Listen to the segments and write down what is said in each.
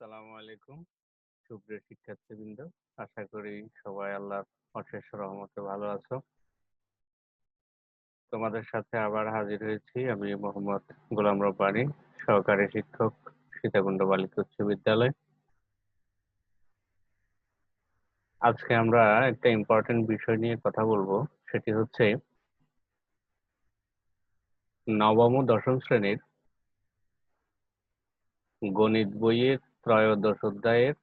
আসসালামু আলাইকুম। সুপ্রিয় শিক্ষার্থীবৃন্দ, আশা করি সবাই আল্লাহর অশেষ রহমতে ভালো আছো। তোমাদের সাথে আবার হাজির হয়েছি আমি মোহাম্মদ গোলাম রব্বানি, সহকারী শিক্ষক, সীতাকুণ্ড বালিকা উচ্চ বিদ্যালয়। আজকে আমরা একটা ইম্পর্টেন্ট বিষয় নিয়ে কথা বলব, সেটি হচ্ছে নবম ও দশম শ্রেণির গণিত বইয়ের ত্রয়োদশ অধ্যায়ের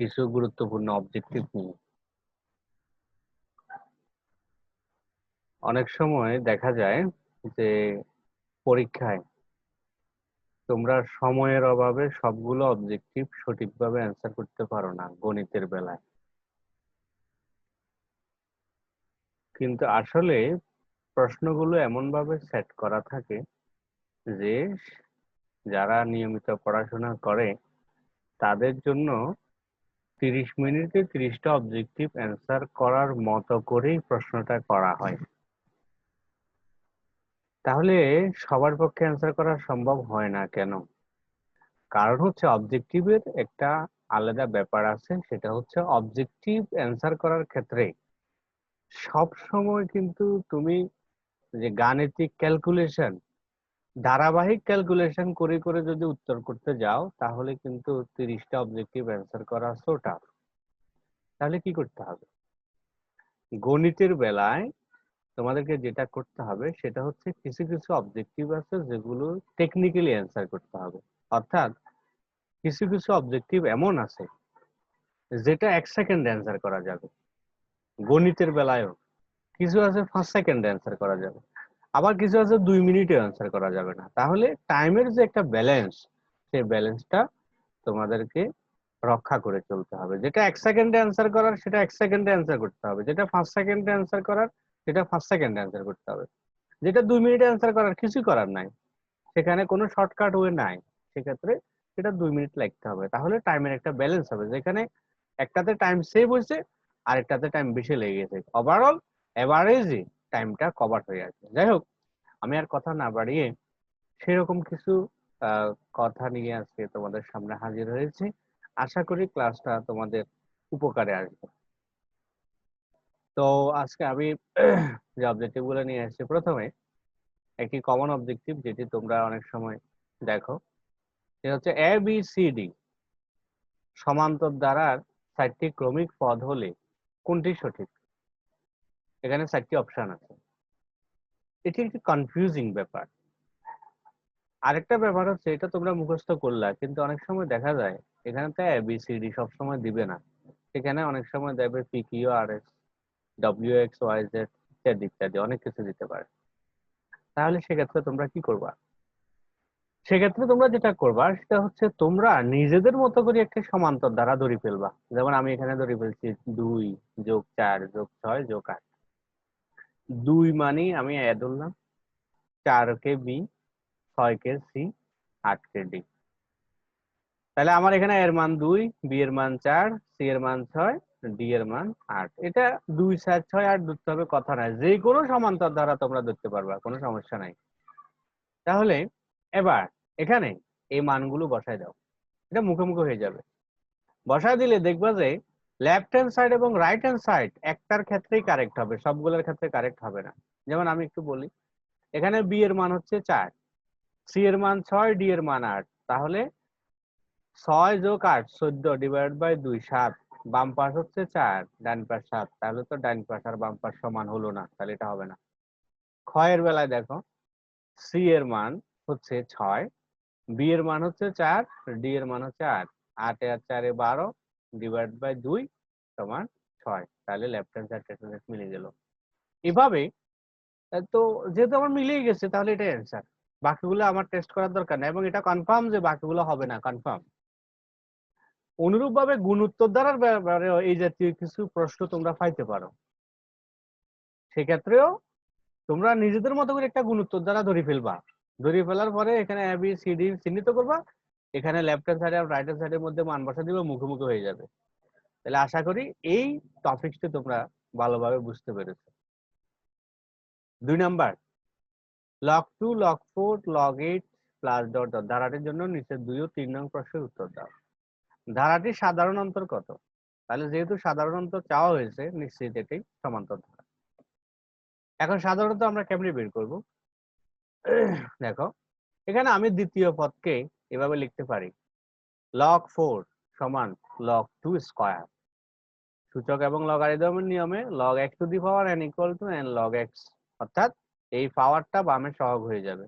কিছু গুরুত্বপূর্ণ অবজেক্টিভ নিয়ে। অনেক সময় দেখা যায় যে পরীক্ষায় তোমরা সময়ের অভাবে সবগুলো অবজেক্টিভ সঠিকভাবে অ্যান্সার করতে পারো না গণিতের বেলায়। কিন্তু আসলে প্রশ্নগুলো এমনভাবে সেট করা থাকে যে যারা নিয়মিত পড়াশোনা করে, তাদের জন্য তিরিশ মিনিটে তিরিশটা অবজেক্টিভ অ্যান্সার করার মতো করেই প্রশ্নটা করা হয়। তাহলে সবার পক্ষে অ্যান্সার করা সম্ভব হয় না কেন? কারণ হচ্ছে অবজেক্টিভের একটা আলাদা ব্যাপার আছে, সেটা হচ্ছে অবজেক্টিভ অ্যান্সার করার ক্ষেত্রে সব সময় কিন্তু তুমি যে গাণিতিক ক্যালকুলেশন ধারাবাহিক ক্যালকুলেশন করে করে যদি উত্তর করতে যাও, তাহলে কিন্তু তিরিশটা অবজেক্টিভ অ্যান্সার করা সো টাফ তাহলে কি করতে হবে? গণিতের বেলায় তোমাদেরকে যেটা করতে হবে, সেটা হচ্ছে কিছু কিছু অবজেক্টিভ আছে যেগুলো টেকনিক্যালি অ্যান্সার করতে হবে। অর্থাৎ কিছু কিছু অবজেক্টিভ এমন আছে যেটা এক সেকেন্ড অ্যান্সার করা যাবে। গণিতের বেলায়ও কিছু আছে ফার্স্ট সেকেন্ড অ্যান্সার করা যাবে। আবার কিছু আছে দুই মিনিটে অ্যান্সার করা যাবে না। তাহলে টাইমের যে একটা ব্যালেন্স সেই ব্যালেন্সটা তোমাদেরকে রক্ষা করে চলতে হবে। যেটা এক সেকেন্ডে অ্যান্সার করার, সেটা এক সেকেন্ডে অ্যান্সার করতে হবে। যেটা ফার্স্ট সেকেন্ডে অ্যান্সার করার, সেটা ফার্স্ট সেকেন্ডে অ্যান্সার করতে হবে। যেটা দুই মিনিটে অ্যান্সার করার, কিছুই করার নাই। সেখানে কোনো শর্টকাট ওয়ে নাই। সেক্ষেত্রে সেটা দুই মিনিট লাগতে হবে। তাহলে টাইমের একটা ব্যালেন্স হবে। যেখানে একটাতে টাইম সেভ হয়েছে আর একটাতে টাইম বেশি লেগে গেছে। ওভারঅল এভারেজে টাইমটা কভার হয়ে আছে যাই হোক আমি আর কথা না বাড়িয়ে সেরকম কিছু কথা নিয়ে আজকে তোমাদের সামনে হাজির হয়েছি। আশা করি ক্লাসটা তোমাদের উপকারে আসবে। তো আজকে আমি যে অবজেক্টিভগুলো নিয়ে এসেছি, প্রথমে একটি কমন অবজেক্টিভ যেটি তোমরা অনেক সময় দেখো, সেটা হচ্ছে এ বি সি ডি সমান্তর দ্বারার চারটি ক্রমিক পদ হলে কোনটি সঠিক? এখানে চারটি অপশন আছে। এটি একটি কনফিউজিং ব্যাপার। আরেকটা ব্যাপার হচ্ছে, এটা তোমরা মুখস্থ করলা, কিন্তু অনেক সময় দেখা যায়, এখানে তো এবিসিডি সবসময় দিবে না। সেখানে অনেক সময় দেবে P Q R S W X Y Z ইত্যাদি ইত্যাদি, অনেক কিছু দিতে পারে। তাহলে সেক্ষেত্রে তোমরা কি করবা? সেক্ষেত্রে তোমরা যেটা করবা, সেটা হচ্ছে তোমরা নিজেদের মতো করে একটা সমান্তর দ্বারা ধরে ফেলবা। যেমন আমি এখানে ধরে ফেলছি দুই যোগ চার যোগ ছয় যোগ আট। দুই মানে আমি এ ধরলাম চার কে বি ছয় কে সি আট কে ডি তাহলে আমার এখানে এর মান দুই বি এর মান চার সি এর মান ছয় ডি এর মান আট। এটা দুই, চার, ছয়, আট ধরতে হবে, কথা নাই। যে কোনো সমান্তর দ্বারা তোমরা ধরতে পারবা, কোনো সমস্যা নাই। তাহলে এবার এখানে এই মানগুলো বসায় দাও। এটা মুখে মুখে হয়ে যাবে। বসায় দিলে দেখবা যে লেফট হ্যান্ড সাইড এবং রাইট হ্যান্ড সাইড একটার ক্ষেত্রেই কারেক্ট হবে, সবগুলোর ক্ষেত্রে কারেক্ট হবে না। যেমন আমি একটু বলি, এখানে বি এর মান হচ্ছে চার সি এর মান ছয় ডি এর মান আট। তাহলে ছয় যোগ আট, চোদ্দ ডিভাইড বাই দুই, সাত। বাম পাশ হচ্ছে চার, ডান পাশ সাত। তাহলে তো ডান পাশ আর বাম পাশ সমান হলো না, তাহলে এটা হবে না। ক্ষয়ের বেলায় দেখো সি এর মান হচ্ছে ছয় বি এর মান হচ্ছে চার ডি এর মান হচ্ছে আট। আট আর চারে বারো ডিভাইড বাই দুই সমান ছয়। তাহলে লেফট হ্যান্ড সাইড মিলে গেল। এভাবে তো যেহেতু আমার মিলেই গেছে, তাহলে এটাই অ্যান্সার বাকিগুলো আমার টেস্ট করার দরকার নেই এবং এটা কনফার্ম যে বাকিগুলো হবে না কনফার্ম অনুরূপ ভাবে গুণোত্তর দ্বারার ব্যাপারে এই জাতীয় কিছু প্রশ্ন তোমরা পাইতে পারো। সেক্ষেত্রেও তোমরা নিজেদের মতো করে একটা গুণোত্তর দ্বারা ধরে ফেলবা। ধরে ফেলার পরে এখানে এ বি সি ডি চিহ্নিত করবা। এখানে লেফট হ্যান্ড সাইড আর রাইট হ্যান্ড সাইডের মধ্যে মান বসা দিবে মুখোমুখি হয়ে যাবে। তাহলে আশা করি এই টপিকটি তোমরা ভালোভাবে বুঝতে পেরেছ। দুই number log two log four log eight plus dot dot ধারাটির জন্য নিচে দুই ও তিন নং প্রশ্নের উত্তর দাও। ধারাটির সাধারণ অন্তর কত? তাহলে যেহেতু সাধারণ অন্তর চাওয়া হয়েছে, নিশ্চিত এটি সমান্তর ধারা। এখন সাধারণত আমরা কেমনি বের করব? দেখো, এখানে আমি দ্বিতীয় পদকে এভাবে লিখতে পারি। লক ফোর সমান লক টু স্কোয়ার সূচক এবং লগারিদমের নিয়মে log X to the power N equal to N log X অর্থাৎ এই পাওয়ারটা বামে সহগ হয়ে যাবে।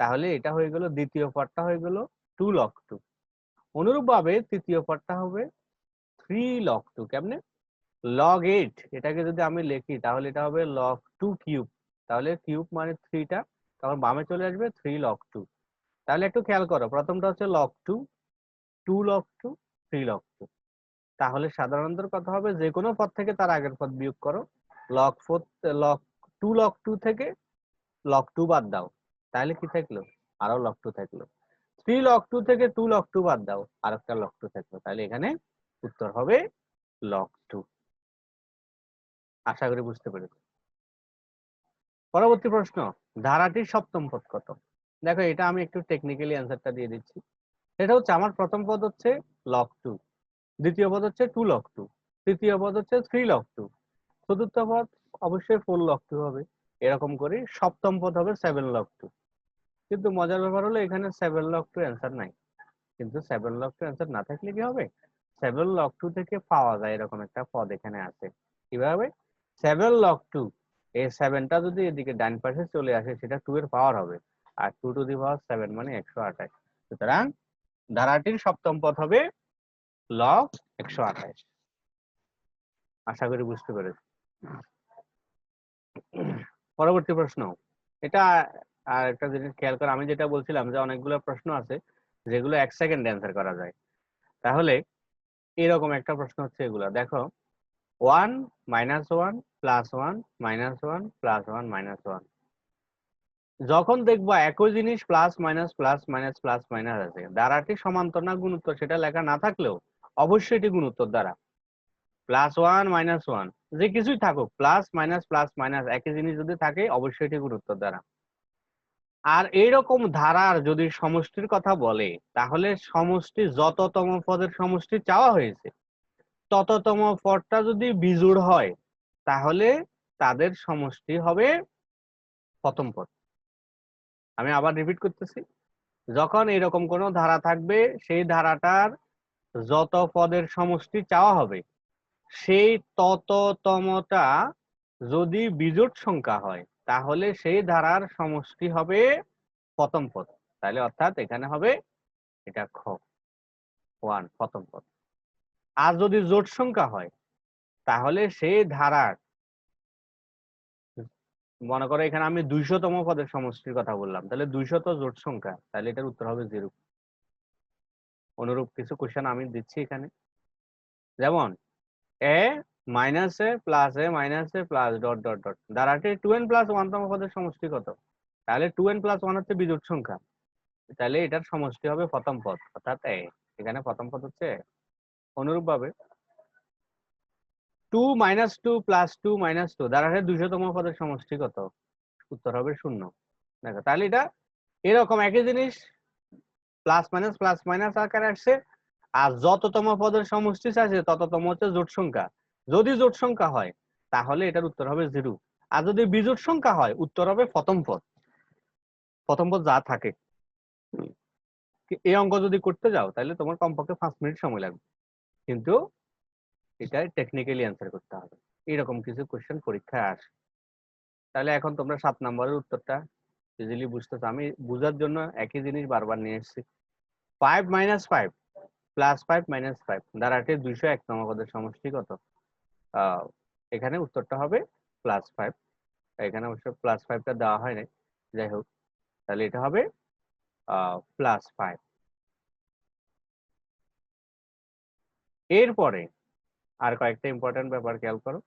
তাহলে এটা হয়ে গেল, দ্বিতীয় পদটা হয়ে গেল টু লগ টু অনুরূপভাবে তৃতীয় পদটা হবে থ্রি লগ টু কেমনে? লগ এইট এটাকে যদি আমি লিখি, তাহলে এটা হবে লগ টু কিউব তাহলে কিউব মানে থ্রিটা তখন বামে চলে আসবে থ্রি লগ টু তাহলে একটু খেয়াল করো, প্রথমটা হচ্ছে log two two log two three log two তাহলে সাধারণত কথা হবে যে কোনো পদ থেকে তার আগের পদ বিয়োগ করো। Log four log two log two থেকে লক টু বাদ দাও। তাহলে কি থাকল? আরও লক টু থাকল। থ্রি লক টু থেকে টু লক টু বাদ দাও। আর একটা লগ টু থাকল। তাহলে এখানে উত্তর হবে লক টু আশা করি বুঝতে পেরেছি। পরবর্তী প্রশ্ন, ধারাটির সপ্তম পদ কত? দেখো, এটা আমি একটু টেকনিক্যালি অ্যান্সারটা দিয়ে দিচ্ছি। সেটা হচ্ছে, আমার প্রথম পদ হচ্ছে লক টু দ্বিতীয় পদ হচ্ছে টু লক টু তৃতীয় পদ হচ্ছে থ্রি লক টু চতুর্থ পদ অবশ্যই ফোর লক টু হবে, এরকম করে সপ্তম পদ হবে সেভেন লক টু কিন্তু মজার ব্যাপার হলো এখানে সেভেন লক টু অ্যান্সার নাই, কিন্তু সেভেন লক টু অ্যান্সার না থাকলে কি হবে? সেভেন লক টু থেকে পাওয়া যায় এরকম একটা পদ এখানে আছে, কীভাবে? সেভেন লক টু এই সেভেনটা যদি এদিকে ডান পাশে চলে আসে সেটা টু এর পাওয়ার হবে, আর two to the power seven মানে একশো আঠাশ, সুতরাং ধারাটির সপ্তম পদ হবে লগ একশো আঠাশ। আশা করি বুঝতে পেরেছি। পরবর্তী প্রশ্ন। এটা আর একটা জিনিস খেয়াল করে, আমি যেটা বলছিলাম যে অনেকগুলো প্রশ্ন আছে যেগুলো এক সেকেন্ডে অ্যান্সার করা যায়। তাহলে এরকম একটা প্রশ্ন হচ্ছে এগুলা। দেখো one minus one plus one minus one plus one minus one যখন দেখবা একই জিনিস plus minus plus minus plus minus আছে। দ্বারাটি সমান্তর না, গুণোত্তর সেটা লেখা না থাকলেও অবশ্যই এটি গুণোত্তর দ্বারা। প্লাস ওয়ান মাইনাস ওয়ান যে কিছুই থাকুক প্লাস মাইনাস প্লাস মাইনাস একই জিনিস যদি থাকে, অবশ্যই এটি গুণোত্তর দ্বারা। আর এইরকম ধারার যদি সমষ্টির কথা বলে, তাহলে সমষ্টি যততম পদের সমষ্টি চাওয়া হয়েছে, তততম পদটা যদি বিজোড় হয়, তাহলে তাদের সমষ্টি হবে প্রথম পদ। আমি আবার রিপিট করতেছি। যখন এরকম কোনো ধারা থাকবে, সেই ধারাটার যত পদের সমষ্টি চাওয়া হবে, সেই তততমটা যদি বিজোট সংখ্যা হয়, তাহলে সেই ধারার সমষ্টি হবে প্রথম পদ। তাহলে অর্থাৎ এখানে হবে এটা খ। ওয়ান, প্রথম পদ। আর যদি জোট সংখ্যা হয়, তাহলে সেই ধারার, মনে করো এখানে আমি দুইশতম পদের সমষ্টির কথা বললাম, তাহলে দুইশত জোট সংখ্যা, তাহলে এটার উত্তর হবে জিরো। অনুরূপ কিছু কোশ্চেন আমি দিচ্ছি এখানে। যেমন A minus A plus A minus A plus dot dot dot দ্বারাটি two N plus one তম পদের সমষ্টি কত? তাহলে টু এন প্লাস ওয়ান হচ্ছে বিজোট সংখ্যা। তাহলে এটার সমষ্টি হবে প্রথম পদ, অর্থাৎ এ এখানে প্রথম পদ হচ্ছে অনুরূপ ভাবে two minus two plus two minus two দ্বারা দুইশতম পদের সমষ্টি কত? উত্তর হবে শূন্য। দেখো, তাহলে এটা এরকম একই জিনিস প্লাস মাইনাস প্লাস মাইনাস আকারে আসছে। আর যততম পদের সমষ্টি আছে তততম হচ্ছে জোট সংখ্যা। যদি জোট সংখ্যা হয়, তাহলে এটার উত্তর হবে জিরো। আর যদি বিজোট সংখ্যা হয়, উত্তর হবে প্রথম পদ। প্রথম পদ যা থাকে। এই অঙ্ক যদি করতে যাও, তাহলে তোমার কমপক্ষে পাঁচ মিনিট সময় লাগবে। কিন্তু এটা টেকনিক্যালি অ্যান্সার করতে হবে। এরকম কিছু কোয়েশ্চেন পরীক্ষায় আসে। তাহলে এখন তোমরা সাত নম্বরের উত্তরটা ইজিলি বুঝতেছো। আমি বুঝার জন্য একই জিনিস বারবার নিয়ে এসেছি। Five minus five plus five minus five দ্বারাটি দুইশো এক পদের সমষ্টি কত? এখানে উত্তরটা হবে প্লাস ফাইভ এখানে অবশ্য প্লাস ফাইভটা দেওয়া হয় নাই। যাই হোক, তাহলে এটা হবে প্লাস ফাইভ এরপরে আর কয়েকটা ইম্পর্টেন্ট ব্যাপার খেয়াল করো।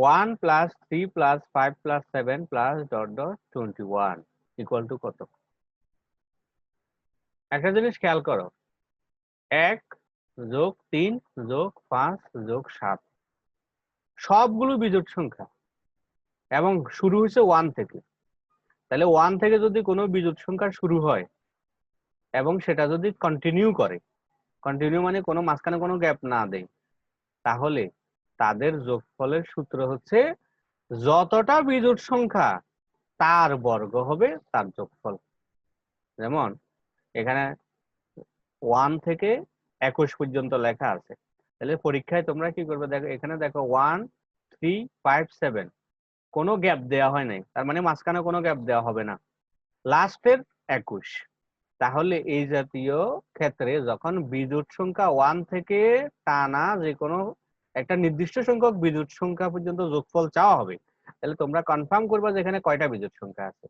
One plus three plus five plus seven plus dot dot twenty one equal to কত? একটা জিনিস খেয়াল করো। এক যোগ তিন যোগ পাঁচ যোগ সাত। সবগুলো বিজোট সংখ্যা। এবং শুরু হয়েছে ওয়ান থেকে। তাহলে ওয়ান থেকে যদি কোনো বিজোড় সংখ্যা শুরু হয়, এবং সেটা যদি কন্টিনিউ করে কন্টিনিউ মানে কোনো মাঝখানে কোনো গ্যাপ না দেয়, তাহলে তাদের যোগফলের সূত্র হচ্ছে যতটা বিজোড় সংখ্যা, তার বর্গ হবে তার যোগফল। যেমন, এখানে ওয়ান থেকে একুশ পর্যন্ত লেখা আছে। তাহলে পরীক্ষায় তোমরা কি করবে? দেখো, এখানে দেখো ওয়ান থ্রি ফাইভ সেভেন কোনো গ্যাপ দেওয়া হয় নাই। তার মানে মাঝখানে কোনো গ্যাপ দেওয়া হবে না। লাস্টের একুশ। তাহলে এই জাতীয় ক্ষেত্রে যখন বিদ্যুৎ সংখ্যা ওয়ান থেকে টানা যে কোনো একটা নির্দিষ্ট সংখ্যক বিদ্যুৎ সংখ্যা পর্যন্ত যোগফল চাওয়া হবে, তাহলে তোমরা কনফার্ম করবে যে এখানে কয়টা বিদ্যুৎ সংখ্যা আছে।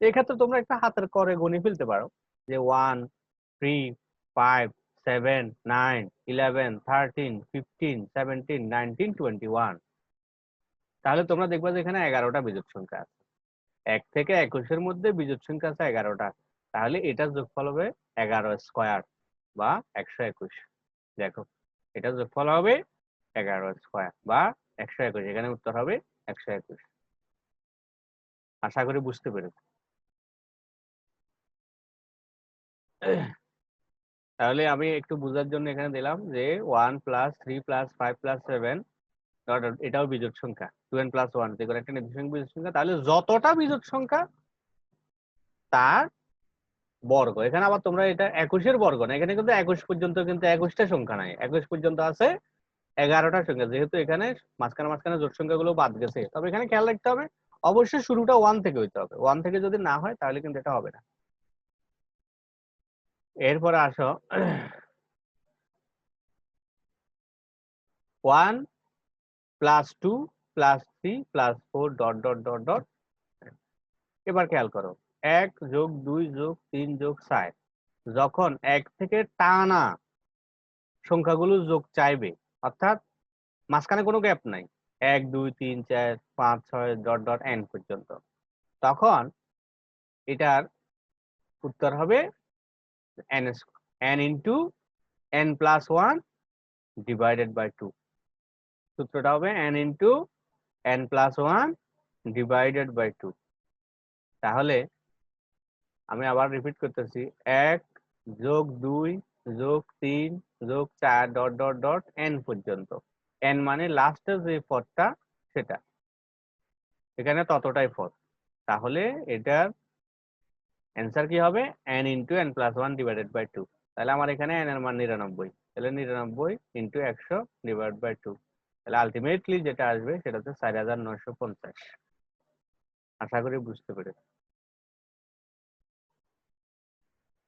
এক্ষেত্রে তোমরা একটা হাতের করে গুনে ফেলতে পারো যে one three five seven nine eleven thirteen fifteen seventeen nineteen twenty one তাহলে তোমরা দেখবে যে এখানে এগারোটা বিজোট সংখ্যা আছে। এক থেকে একুশের মধ্যে বিজোট সংখ্যা আছে এগারোটা। তাহলে এটার যোগফল হবে এগারো স্কোয়ার বা একশো একুশ। দেখো, এটার যোগফল হবে এগারো স্কোয়ার বা একশো একুশ, এখানে উত্তর হবে একশো একুশ। আশা করি বুঝতে পেরেছ। তাহলে আমি একটু বোঝার জন্য এখানে দিলাম যে one plus three plus five plus seven এটাও বিজোট সংখ্যা টু এন প্লাস ওয়ান একটা নির্দিষ্ট বিজোট সংখ্যা, তাহলে যতটা বিজোট সংখ্যা, তার বর্গ। এখানে আবার তোমরা এটা একুশের বর্গ না, এখানে কিন্তু একুশ পর্যন্ত কিন্তু একুশটা সংখ্যা নাই। একুশ পর্যন্ত আছে এগারোটা সংখ্যা যেহেতু এখানে মাঝখানে মাঝখানে জোট সংখ্যাগুলো বাদ গেছে। তবে এখানে খেয়াল রাখতে হবে, অবশ্যই শুরুটা ওয়ান থেকে হইতে হবে। ওয়ান থেকে যদি না হয়, তাহলে কিন্তু এটা হবে না। এরপরে আসো। One plus two plus three plus four dot dot dot dot এবার খেয়াল করো, এক যোগ দুই যোগ তিন যোগ চার। যখন এক থেকে টানা সংখ্যাগুলো যোগ চাইবে অর্থাৎ মাঝখানে কোনো গ্যাপ নাই। এক, দুই, তিন, চার, পাঁচ, ছয় ডট ডট এন পর্যন্ত। তখন এটার উত্তর হবে N N into N plus one divided by two সূত্রটা হবে N into N plus one divided by two তাহলে আমি আবার রিপিট করতেছি। এক যোগ দুই যোগ তিন, যোগ চার, ডট ডট ডট এন পর্যন্ত। এন মানে লাস্টের যে পদটা সেটা। এখানে ততটাই পদ তাহলে এটার অ্যান্সার কি হবে? N into N plus one divided by two তাহলে আমার এখানে এন এর মান নিরানব্বই। তাহলে নিরানব্বই ইন্টু একশো ডিভাইড বাই টু তাহলে আলটিমেটলি যেটা আসবে, সেটা হচ্ছে চার হাজার নয়শো পঞ্চাশ। আশা করি বুঝতে পেরেছি।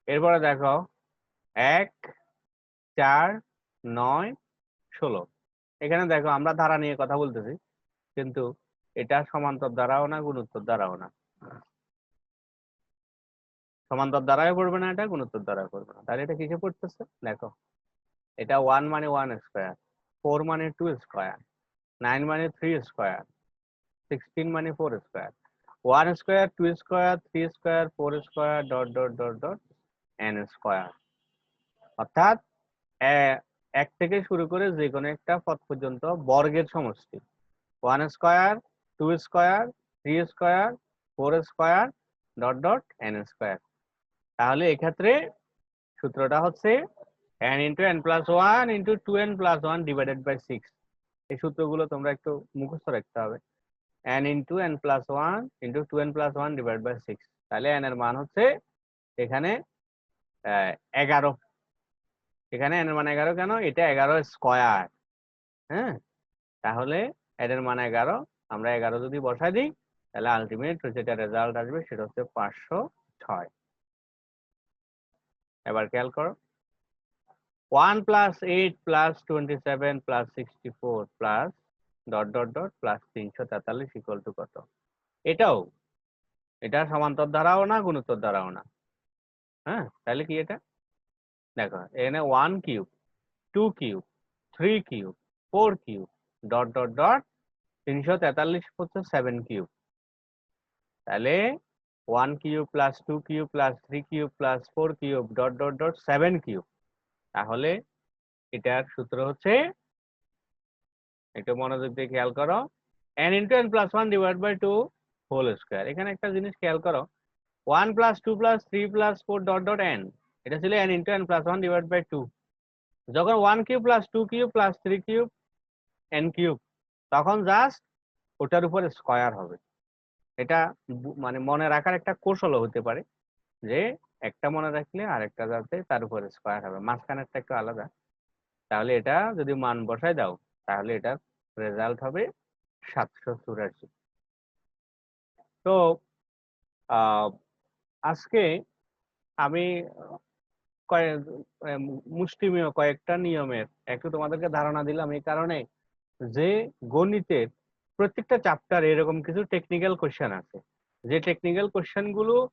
এরপরে দেখো এক, চার, নয়, ষোলো। এখানে দেখো, আমরা ধারা নিয়ে কথা বলতেছি, কিন্তু এটা সমান্তর দ্বারাও না, গুণোত্তর দ্বারাও না। সমান্তর দ্বারাও পড়বে না এটা, গুণোত্তর দ্বারাও পড়বে না। তাহলে এটা কিসে পড়তেছে? দেখো, এটা ওয়ান মানে ওয়ান স্কোয়ার ফোর মানে টু স্কোয়ার নাইন মানে থ্রি স্কোয়ার সিক্সটিন মানে four square one square two square three square four square dot dot dot dot N square অর্থাৎ এক থেকে শুরু করে যে কোনো একটা পদ পর্যন্ত বর্গের সমষ্টি। One square two square three square four square dot dot N square তাহলে এক্ষেত্রে সূত্রটা হচ্ছে N into N plus one into two N plus one divided by six এই সূত্রগুলো তোমরা একটু মুখস্থ রাখতে হবে। N into N plus one into two N plus one divide by six তাহলে এন এর মান হচ্ছে এখানে এগারো। এখানে এর মান এগারো কেন? এটা এগারো স্কোয়ার হ্যাঁ? তাহলে এর মান এগারো, আমরা এগারো যদি বসাই দিই, তাহলে আলটিমেট যেটা রেজাল্ট আসবে সেটা হচ্ছে পাঁচশো ছয়। এবার খেয়াল করো। One plus eight plus twenty seven plus sixty four plus dot dot dot plus তিনশো তেতাল্লিশ ইকুয়াল টু কত? এটাও। এটা সমান্তর দ্বারাও না, গুণোত্তর দ্বারাও না। হ্যাঁ? তাহলে কি এটা? দেখো, এখানে one cube two cube three cube four cube dot dot dot তিনশো তেতাল্লিশ হচ্ছে সেভেন কিউব তাহলে one cube plus two cube plus three cube plus four cube dot dot dot seven cube তাহলে এটার সূত্র হচ্ছে, একটু মনোযোগ দিয়ে খেয়াল করো N into N plus one divide by two whole square এখানে একটা জিনিস খেয়াল করো one plus two plus three plus four dot dot N এটা ছিল N into N plus one divide by two যখন one cube plus two cube plus three cube N cube তখন just ওটার উপরে স্কয়ার হবে। এটা মানে মনে রাখার একটা কৌশলও হতে পারে যে একটা মনে রাখলে আরেকটা যাতে তার উপরে স্কয়ার হবে। মাঝখানেরটা একটু আলাদা। তাহলে এটা যদি মান বসায় দাও, তাহলে এটার রেজাল্ট হবে সাতশো চুরাশি। তো আজকে আমি আহ, মুষ্টিমেয় কয়েকটা নিয়মের। একটু তোমাদেরকে ধারণা দিলাম এই কারণে যে গণিতের প্রত্যেকটা চ্যাপ্টারে এরকম কিছু টেকনিক্যাল কোশ্চেন আছে। যে টেকনিক্যাল কোশ্চেনগুলো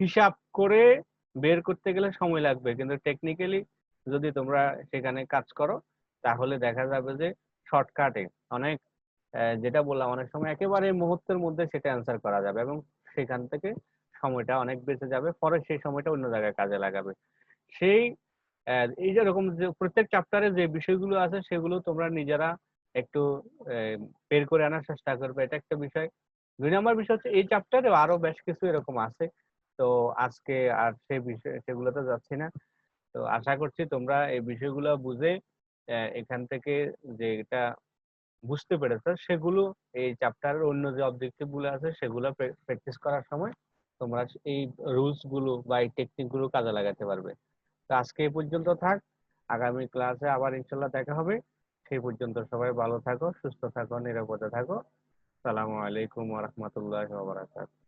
হিসাব করে বের করতে গেলে সময় লাগবে। কিন্তু টেকনিক্যালি যদি তোমরা সেখানে কাজ করো তাহলে দেখা যাবে যে শর্টকাটে অনেক যেটা বললাম অনেক সময় একেবারে মুহূর্তের মধ্যে সেটা অ্যান্সার করা যাবে এবং সেখান থেকে সময়টা অনেক বেঁচে যাবে। পরে সেই সময়টা অন্য জায়গায় কাজে লাগাবে। সেই এই যেরকম যে প্রত্যেক চ্যাপ্টারে যে বিষয়গুলো আছে, সেগুলো তোমরা নিজেরা একটু বের করে আনার চেষ্টা করবে। এটা একটা বিষয়। দুই নম্বর বিষয় হচ্ছে, এই চ্যাপ্টারে আরও বেশ কিছু এরকম আছে। তো আজকে আর সেই বিষয়, সেগুলোতে যাচ্ছি না। তো আশা করছি তোমরা এই বিষয়গুলো বুঝে এখান থেকে যে এটা বুঝতে পেরেছ, সেগুলো এই চ্যাপ্টারের অন্য যে অবজেক্টিভগুলো আছে, সেগুলো প্র্যাকটিস করার সময় তোমরা এই রুলসগুলো বা এই টেকনিকগুলো কাজে লাগাতে পারবে। তো আজকে এই পর্যন্ত থাক। আগামী ক্লাসে আবার ইনশাল্লাহ দেখা হবে। সেই পর্যন্ত সবাই ভালো থাকো, সুস্থ থাকো, নিরাপদে থাকো। সালামু আলাইকুম ওয়া রাহমাতুল্লাহি ওয়া বারাকাতুহু।